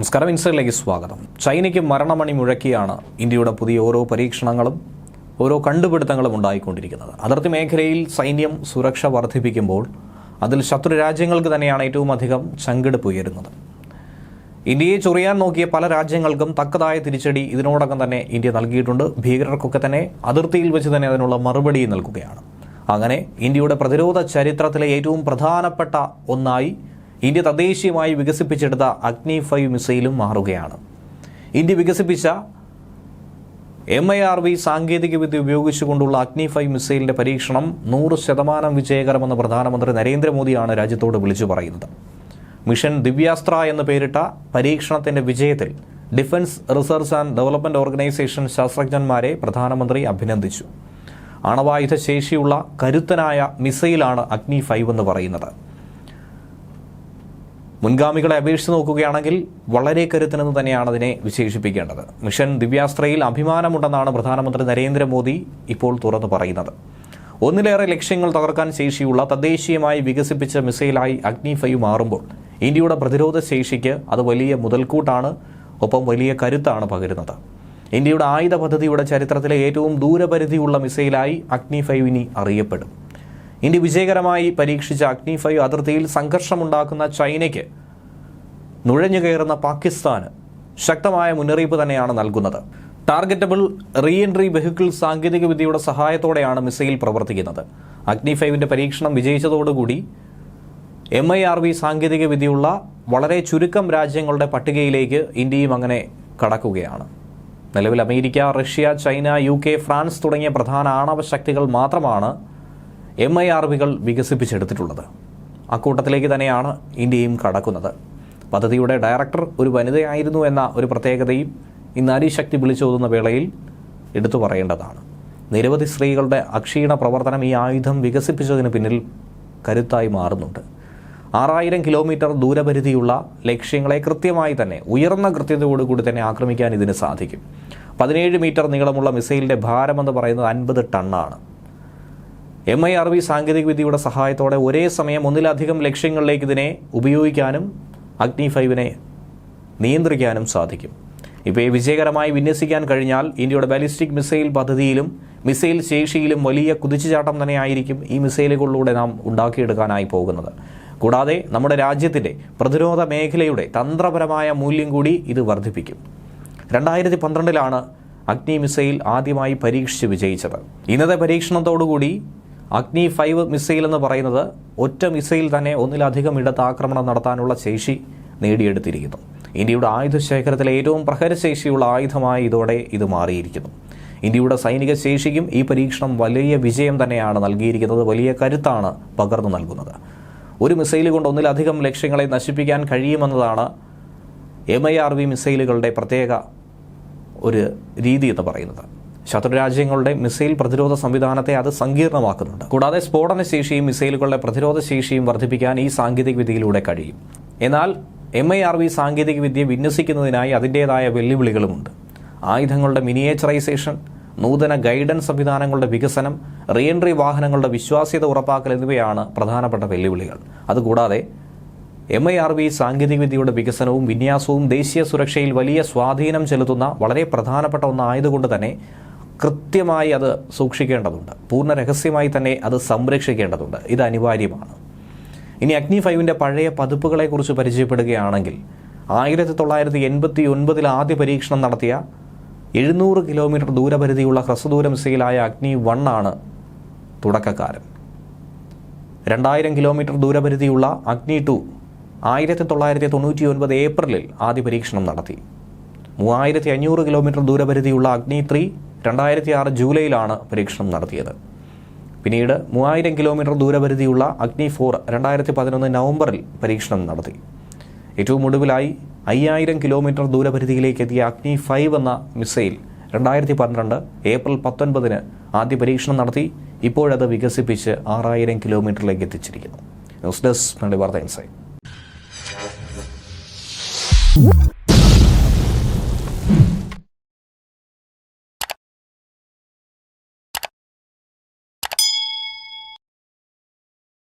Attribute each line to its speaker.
Speaker 1: നമസ്കാരം ഇൻസ്റ്റയിലേക്ക് സ്വാഗതം ചൈനയ്ക്ക് മരണമണി മുഴക്കിയാണ് ഇന്ത്യയുടെ പുതിയ ഓരോ പരീക്ഷണങ്ങളും ഓരോ കണ്ടുപിടുത്തങ്ങളും ഉണ്ടായിക്കൊണ്ടിരിക്കുന്നത് അതിർത്തി മേഖലയിൽ സൈന്യം സുരക്ഷ വർദ്ധിപ്പിക്കുമ്പോൾ അതിൽ ശത്രു രാജ്യങ്ങൾക്ക് തന്നെയാണ് ഏറ്റവും അധികം ചങ്കെടുപ്പ് ഉയരുന്നത് ഇന്ത്യയെ ചൊറിയാൻ നോക്കിയ പല രാജ്യങ്ങൾക്കും തക്കതായ തിരിച്ചടി ഇതിനോടകം തന്നെ ഇന്ത്യ നൽകിയിട്ടുണ്ട് ഭീകരർക്കൊക്കെ തന്നെ അതിർത്തിയിൽ വെച്ച് തന്നെ അതിനുള്ള മറുപടി നൽകുകയാണ് അങ്ങനെ ഇന്ത്യയുടെ പ്രതിരോധ ചരിത്രത്തിലെ ഏറ്റവും പ്രധാനപ്പെട്ട ഒന്നായി ഇന്ത്യ തദ്ദേശീയമായി വികസിപ്പിച്ചെടുത്ത അഗ്നി ഫൈവ് മിസൈലും മാറുകയാണ് ഇന്ത്യ വികസിപ്പിച്ച എം ഐ ആർ വി സാങ്കേതികവിദ്യ ഉപയോഗിച്ചുകൊണ്ടുള്ള അഗ്നി ഫൈവ് മിസൈലിൻ്റെ പരീക്ഷണം നൂറ് ശതമാനം വിജയകരമെന്ന് പ്രധാനമന്ത്രി നരേന്ദ്രമോദിയാണ് രാജ്യത്തോട് വിളിച്ചു പറയുന്നത് മിഷൻ ദിവ്യാസ്ത്ര എന്ന് പേരിട്ട പരീക്ഷണത്തിൻ്റെ വിജയത്തിൽ defence research and development organisation ശാസ്ത്രജ്ഞന്മാരെ പ്രധാനമന്ത്രി അഭിനന്ദിച്ചു അണവായുധ ശേഷിയുള്ള കരുത്തനായ മിസൈലാണ് അഗ്നി ഫൈവ് എന്ന് പറയുന്നത് മുൻഗാമികളെ അപേക്ഷിച്ച് നോക്കുകയാണെങ്കിൽ വളരെ കരുത്തനെന്ന് തന്നെയാണ് അതിനെ വിശേഷിപ്പിക്കേണ്ടത് മിഷൻ ദിവ്യാസ്ത്രയിൽ അഭിമാനമുണ്ടെന്നാണ് പ്രധാനമന്ത്രി നരേന്ദ്രമോദി ഇപ്പോൾ തുറന്നു പറയുന്നത് ഒന്നിലേറെ ലക്ഷ്യങ്ങൾ തകർക്കാൻ ശേഷിയുള്ള തദ്ദേശീയമായി വികസിപ്പിച്ച മിസൈലായി അഗ്നി ഫൈവ് മാറുമ്പോൾ ഇന്ത്യയുടെ പ്രതിരോധ ശേഷിക്ക് അത് വലിയ മുതൽക്കൂട്ടാണ് ഒപ്പം വലിയ കരുത്താണ് പകരുന്നത് ഇന്ത്യയുടെ ആയുധ പദ്ധതിയുടെ ചരിത്രത്തിലെ ഏറ്റവും ദൂരപരിധിയുള്ള മിസൈലായി അഗ്നി ഫൈവ് അറിയപ്പെടും ഇന്ത്യ വിജയകരമായി പരീക്ഷിച്ച അഗ്നി ഫൈവ് അതിർത്തിയിൽ സംഘർഷമുണ്ടാക്കുന്ന ചൈനയ്ക്ക് നുഴഞ്ഞു കയറുന്ന പാകിസ്ഥാന് ശക്തമായ മുന്നറിയിപ്പ് തന്നെയാണ് നൽകുന്നത് ടാർഗറ്റബിൾ റീ എൻട്രി വെഹിക്കിൾ സാങ്കേതികവിദ്യയുടെ സഹായത്തോടെയാണ് മിസൈൽ പ്രവർത്തിക്കുന്നത് അഗ്നി ഫൈവിൻ്റെ പരീക്ഷണം വിജയിച്ചതോടുകൂടി എം ഐ ആർ വി സാങ്കേതികവിദ്യയുള്ള വളരെ ചുരുക്കം രാജ്യങ്ങളുടെ പട്ടികയിലേക്ക് ഇന്ത്യയും അങ്ങനെ കടക്കുകയാണ് നിലവിൽ America Russia China U France തുടങ്ങിയ പ്രധാന ആണവ ശക്തികൾ മാത്രമാണ് എം ഐ ആർ വികൾ വികസിപ്പിച്ചെടുത്തിട്ടുള്ളത് അക്കൂട്ടത്തിലേക്ക് തന്നെയാണ് ഇന്ത്യയും കടക്കുന്നത് പദ്ധതിയുടെ ഡയറക്ടർ ഒരു വനിതയായിരുന്നു എന്ന ഒരു പ്രത്യേകതയും ഈ നാരീശക്തി വിളിച്ചോതുന്ന വേളയിൽ എടുത്തു പറയേണ്ടതാണ് നിരവധി സ്ത്രീകളുടെ അക്ഷീണ പ്രവർത്തനം ഈ ആയുധം വികസിപ്പിച്ചതിന് പിന്നിൽ കരുത്തായി മാറുന്നുണ്ട് ആറായിരം കിലോമീറ്റർ ദൂരപരിധിയുള്ള ലക്ഷ്യങ്ങളെ കൃത്യമായി തന്നെ ഉയർന്ന കൃത്യതയോടുകൂടി തന്നെ ആക്രമിക്കാൻ ഇതിന് സാധിക്കും പതിനേഴ് മീറ്റർ നീളമുള്ള മിസൈലിൻ്റെ ഭാരമെന്ന് പറയുന്നത് അൻപത് ടണ്ണാണ് എം ഐ ആർ വി സാങ്കേതികവിദ്യയുടെ സഹായത്തോടെ ഒരേ സമയം ഒന്നിലധികം ലക്ഷ്യങ്ങളിലേക്ക് ഇതിനെ ഉപയോഗിക്കാനും അഗ്നി ഫൈവിനെ നിയന്ത്രിക്കാനും സാധിക്കും ഇവയെ വിജയകരമായി വിന്യസിക്കാൻ കഴിഞ്ഞാൽ ഇന്ത്യയുടെ ബാലിസ്റ്റിക് മിസൈൽ പദ്ധതിയിലും മിസൈൽ ശേഷിയിലും വലിയ കുതിച്ചുചാട്ടം തന്നെയായിരിക്കും ഈ മിസൈലുകളിലൂടെ നാം ഉണ്ടാക്കിയെടുക്കാനായി പോകുന്നത് കൂടാതെ നമ്മുടെ രാജ്യത്തിൻ്റെ പ്രതിരോധ മേഖലയുടെ തന്ത്രപരമായ മൂല്യം കൂടി ഇത് വർദ്ധിപ്പിക്കും രണ്ടായിരത്തി പന്ത്രണ്ടിലാണ് അഗ്നി മിസൈൽ ആദ്യമായി പരീക്ഷിച്ച് വിജയിച്ചത് ഇന്നത്തെ പരീക്ഷണത്തോടുകൂടി അഗ്നി ഫൈവ് മിസൈൽ എന്ന് പറയുന്നത് ഒറ്റ മിസൈൽ തന്നെ ഒന്നിലധികം ഇടത്ത് ആക്രമണം നടത്താനുള്ള ശേഷി നേടിയെടുത്തിരിക്കുന്നു ഇന്ത്യയുടെ ആയുധ ശേഖരത്തിലെ ഏറ്റവും പ്രഹരശേഷിയുള്ള ആയുധമായി ഇതോടെ ഇത് മാറിയിരിക്കുന്നു ഇന്ത്യയുടെ സൈനിക ശേഷിക്കും ഈ പരീക്ഷണം വലിയ വിജയം തന്നെയാണ് നൽകിയിരിക്കുന്നത് വലിയ കരുത്താണ് പകർന്നു നൽകുന്നത് ഒരു മിസൈൽ കൊണ്ട് ഒന്നിലധികം ലക്ഷ്യങ്ങളെ നശിപ്പിക്കാൻ കഴിയുമെന്നതാണ് എം ഐ ആർ വി മിസൈലുകളുടെ പ്രത്യേക ഒരു രീതി എന്ന് പറയുന്നത് ശത്രുരാജ്യങ്ങളുടെ മിസൈൽ പ്രതിരോധ സംവിധാനത്തെ അത് സങ്കീർണമാക്കുന്നുണ്ട് കൂടാതെ സ്ഫോടനശേഷിയും മിസൈലുകളുടെ പ്രതിരോധ ശേഷിയും വർദ്ധിപ്പിക്കാൻ ഈ സാങ്കേതിക വിദ്യയിലൂടെ കഴിയും എന്നാൽ എം ഐ ആർ വി സാങ്കേതികവിദ്യ വിന്യസിക്കുന്നതിനായി അതിൻ്റേതായ വെല്ലുവിളികളുമുണ്ട് ആയുധങ്ങളുടെ മിനിയേച്ചറൈസേഷൻ നൂതന ഗൈഡൻസ് സംവിധാനങ്ങളുടെ വികസനം റീഎൻട്രി വാഹനങ്ങളുടെ വിശ്വാസ്യത ഉറപ്പാക്കൽ എന്നിവയാണ് പ്രധാനപ്പെട്ട വെല്ലുവിളികൾ അതുകൂടാതെ എം ഐ ആർ വി സാങ്കേതികവിദ്യയുടെ വികസനവും വിന്യാസവും ദേശീയ സുരക്ഷയിൽ വലിയ സ്വാധീനം ചെലുത്തുന്ന വളരെ പ്രധാനപ്പെട്ട ഒന്നായതുകൊണ്ട് തന്നെ കൃത്യമായി അത് സൂക്ഷിക്കേണ്ടതുണ്ട് പൂർണ്ണ രഹസ്യമായി തന്നെ അത് സംരക്ഷിക്കേണ്ടതുണ്ട് ഇത് അനിവാര്യമാണ് ഇനി അഗ്നി ഫൈവിൻ്റെ പഴയ പതിപ്പുകളെക്കുറിച്ച് പരിചയപ്പെടുകയാണെങ്കിൽ ആയിരത്തി തൊള്ളായിരത്തി എൺപത്തി ഒൻപതിൽ ആദ്യ പരീക്ഷണം നടത്തിയ എഴുന്നൂറ് കിലോമീറ്റർ ദൂരപരിധിയുള്ള ഹ്രസ്വദൂര മിസൈലായ അഗ്നി വൺ ആണ് തുടക്കക്കാരൻ രണ്ടായിരം കിലോമീറ്റർ ദൂരപരിധിയുള്ള അഗ്നി ടു ആയിരത്തി തൊള്ളായിരത്തി തൊണ്ണൂറ്റി ഒൻപത് ഏപ്രിലിൽ ആദ്യ പരീക്ഷണം നടത്തി മൂവായിരത്തി അഞ്ഞൂറ് കിലോമീറ്റർ ദൂരപരിധിയുള്ള അഗ്നി ത്രീ രണ്ടായിരത്തി ആറ് ജൂലൈയിലാണ് പരീക്ഷണം നടത്തിയത് പിന്നീട് മൂവായിരം കിലോമീറ്റർ ദൂരപരിധിയുള്ള അഗ്നി ഫോർ രണ്ടായിരത്തി പതിനൊന്ന് നവംബറിൽ പരീക്ഷണം നടത്തി ഏറ്റവും ഒടുവിലായി അയ്യായിരം കിലോമീറ്റർ ദൂരപരിധിയിലേക്ക് എത്തിയ അഗ്നി ഫൈവ് എന്ന മിസൈൽ രണ്ടായിരത്തി പന്ത്രണ്ട് ഏപ്രിൽ പത്തൊൻപതിന് ആദ്യ പരീക്ഷണം നടത്തി ഇപ്പോഴത് വികസിപ്പിച്ച് ആറായിരം കിലോമീറ്ററിലേക്ക് എത്തിച്ചിരിക്കുന്നു ന്യൂസ് ഡെസ്ക് വാർത്ത ഇൻസൈറ്റ്